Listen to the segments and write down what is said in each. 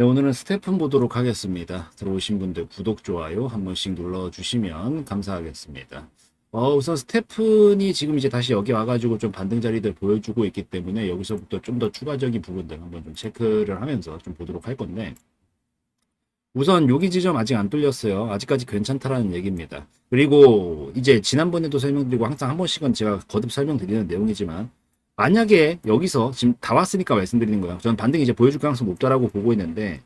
네, 오늘은 스태픈 보도록 하겠습니다. 들어오신 분들 구독, 좋아요 한 번씩 눌러주시면 감사하겠습니다. 어, 우선 스태픈이 지금 이제 다시 여기 와가지고 좀 반등 자리들 보여주고 있기 때문에 여기서부터 좀 더 추가적인 부분들 한번 좀 체크를 하면서 좀 보도록 할 건데, 우선 여기 지점 아직 안 뚫렸어요. 아직까지 괜찮다라는 얘기입니다. 그리고 이제 지난번에도 설명드리고 항상 한 번씩은 제가 거듭 설명드리는 내용이지만, 만약에 여기서 지금 다 왔으니까 말씀드리는 거예요. 저는 반등이 이제 보여줄 가능성 높다라고 보고 있는데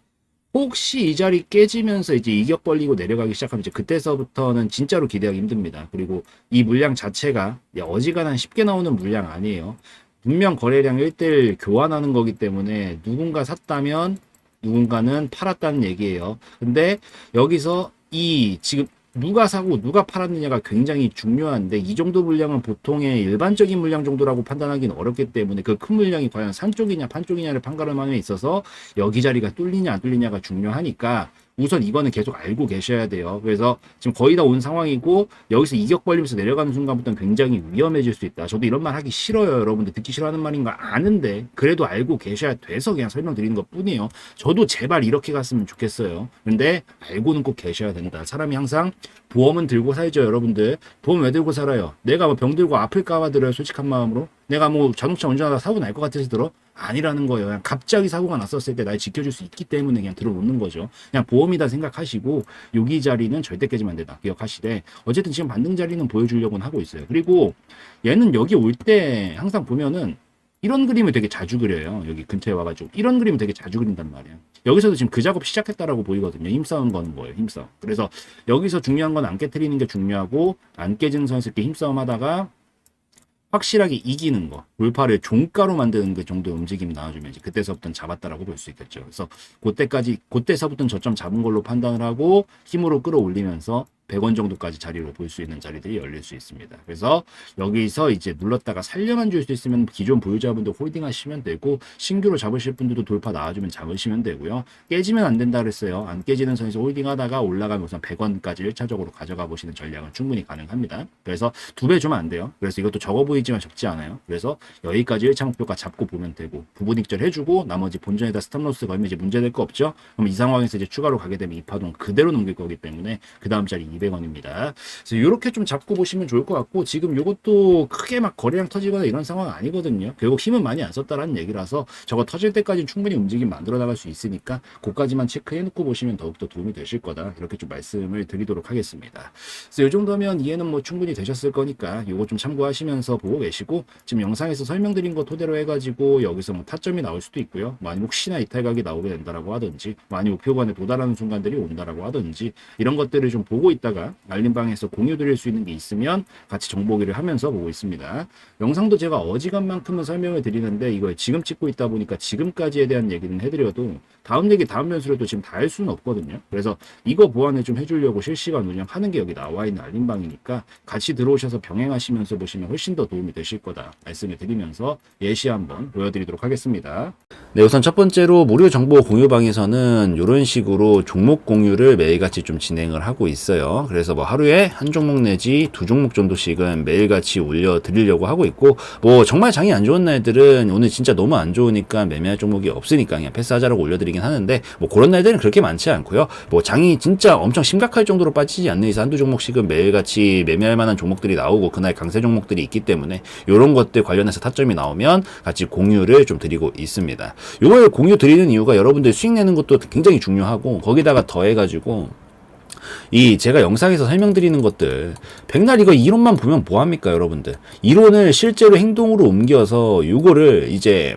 혹시 이 자리 깨지면서 이제 이격 벌리고 내려가기 시작하면 이제 그때서부터는 진짜로 기대하기 힘듭니다. 그리고 이 물량 자체가 어지간한 쉽게 나오는 물량 아니에요. 분명 거래량 1대1 교환하는 거기 때문에 누군가 샀다면 누군가는 팔았다는 얘기예요. 근데 여기서 이 지금 누가 사고 누가 팔았느냐가 굉장히 중요한데 이 정도 물량은 보통의 일반적인 물량 정도라고 판단하기는 어렵기 때문에 그 큰 물량이 과연 산 쪽이냐 판 쪽이냐를 판가름함에 있어서 여기 자리가 뚫리냐 안 뚫리냐가 중요하니까 우선 이거는 계속 알고 계셔야 돼요. 그래서 지금 거의 다 온 상황이고 여기서 이격 벌리면서 내려가는 순간부터는 굉장히 위험해질 수 있다. 저도 이런 말 하기 싫어요. 여러분들 듣기 싫어하는 말인 거 아는데 그래도 알고 계셔야 돼서 그냥 설명드리는 것 뿐이에요. 저도 제발 이렇게 갔으면 좋겠어요. 근데 알고는 꼭 계셔야 된다. 사람이 항상 보험은 들고 살죠, 여러분들. 보험 왜 들고 살아요? 내가 뭐 병 들고 아플까 봐 들어요, 솔직한 마음으로. 내가 뭐 자동차 운전하다 사고 날 것 같아서 들어? 아니라는 거예요. 그냥 갑자기 사고가 났었을 때 날 지켜줄 수 있기 때문에 그냥 들어놓는 거죠. 그냥 보험이다 생각하시고 여기 자리는 절대 깨지면 안 된다. 기억하시되 어쨌든 지금 반등 자리는 보여주려고는 하고 있어요. 그리고 얘는 여기 올 때 항상 보면은 이런 그림을 되게 자주 그려요. 여기 근처에 와가지고 이런 그림을 되게 자주 그린단 말이에요. 여기서도 지금 그 작업 시작했다라고 보이거든요. 힘싸움 거는 거예요. 힘싸움. 그래서 여기서 중요한 건 안 깨트리는 게 중요하고 안 깨지는 선에서 이렇게 힘싸움 하다가 확실하게 이기는 거, 돌파를 종가로 만드는 그 정도의 움직임이 나와주면 이제 그때서부터는 잡았다라고 볼 수 있겠죠. 그래서 그때까지, 그때서부터는 저점 잡은 걸로 판단을 하고 힘으로 끌어올리면서 100원 정도까지 자리로 볼수 있는 자리들이 열릴 수 있습니다. 그래서 여기서 이제 눌렀다가 살려만 줄 수 있으면 기존 보유자분들 홀딩 하시면 되고 신규로 잡으실 분들도 돌파 나와주면 잡으시면 되고요. 깨지면 안 된다 그랬어요. 안 깨지는 선에서 홀딩 하다가 올라가면 우선 100원까지 1차적으로 가져가 보시는 전략은 충분히 가능합니다. 그래서 두 배 주면 안 돼요. 그래서 이것도 적어 보이지만 적지 않아요. 그래서 여기까지 1차 목표가 잡고 보면 되고 부분 익절 해주고 나머지 본전에다 스탑로스 걸면 이제 문제될 거 없죠. 그럼 이 상황에서 이제 추가로 가게 되면 이 파동 그대로 넘길 거기 때문에 그 다음 자리 200 원입니다. 그래서 이렇게 좀 잡고 보시면 좋을 것 같고 지금 이것도 크게 막 거래량 터지거나 이런 상황 아니거든요. 결국 힘은 많이 안 썼다라는 얘기라서 저거 터질 때까지 충분히 움직임 만들어 나갈 수 있으니까 그까지만 체크해 놓고 보시면 더욱더 도움이 되실 거다. 이렇게 좀 말씀을 드리도록 하겠습니다. 그래서 이 정도면 이해는 뭐 충분히 되셨을 거니까 요거 좀 참고하시면서 보고 계시고 지금 영상에서 설명드린 거 토대로 해가지고 여기서 뭐 타점이 나올 수도 있고요. 많이 혹시나 이탈각이 나오게 된다라고 하든지 많이 목표관에 도달하는 순간들이 온다라고 하든지 이런 것들을 좀 보고 있다 가 알림방에서 공유 드릴 수 있는 게 있으면 같이 정보기를 하면서 보고 있습니다. 영상도 제가 어지간만큼은 설명을 드리는데 이걸 지금 찍고 있다 보니까 지금까지에 대한 얘기는 해드려도 다음 얘기 다음 변수를 지금 다 할 수는 없거든요. 그래서 이거 보완을 좀 해주려고 실시간 운영하는 게 여기 나와 있는 알림방이니까 같이 들어오셔서 병행하시면서 보시면 훨씬 더 도움이 되실 거다 말씀을 드리면서 예시 한번 보여드리도록 하겠습니다. 네, 우선 첫 번째로 무료 정보 공유방에서는 이런 식으로 종목 공유를 매일같이 좀 진행을 하고 있어요. 그래서 뭐 하루에 한 종목 내지 두 종목 정도씩은 매일같이 올려 드리려고 하고 있고, 뭐 정말 장이 안 좋은 날들은 오늘 진짜 너무 안 좋으니까 매매할 종목이 없으니까 그냥 패스하자라고 올려드리긴 하는데, 뭐 그런 날들은 그렇게 많지 않고요. 뭐 장이 진짜 엄청 심각할 정도로 빠지지 않는 이상 한두 종목씩은 매일같이 매매할 만한 종목들이 나오고 그날 강세 종목들이 있기 때문에 이런 것들 관련해서 타점이 나오면 같이 공유를 좀 드리고 있습니다. 이걸 공유 드리는 이유가 여러분들 수익 내는 것도 굉장히 중요하고 거기다가 더해가지고 이 제가 영상에서 설명드리는 것들. 백날 이거 이론만 보면 뭐합니까 여러분들? 이론을 실제로 행동으로 옮겨서 이거를 이제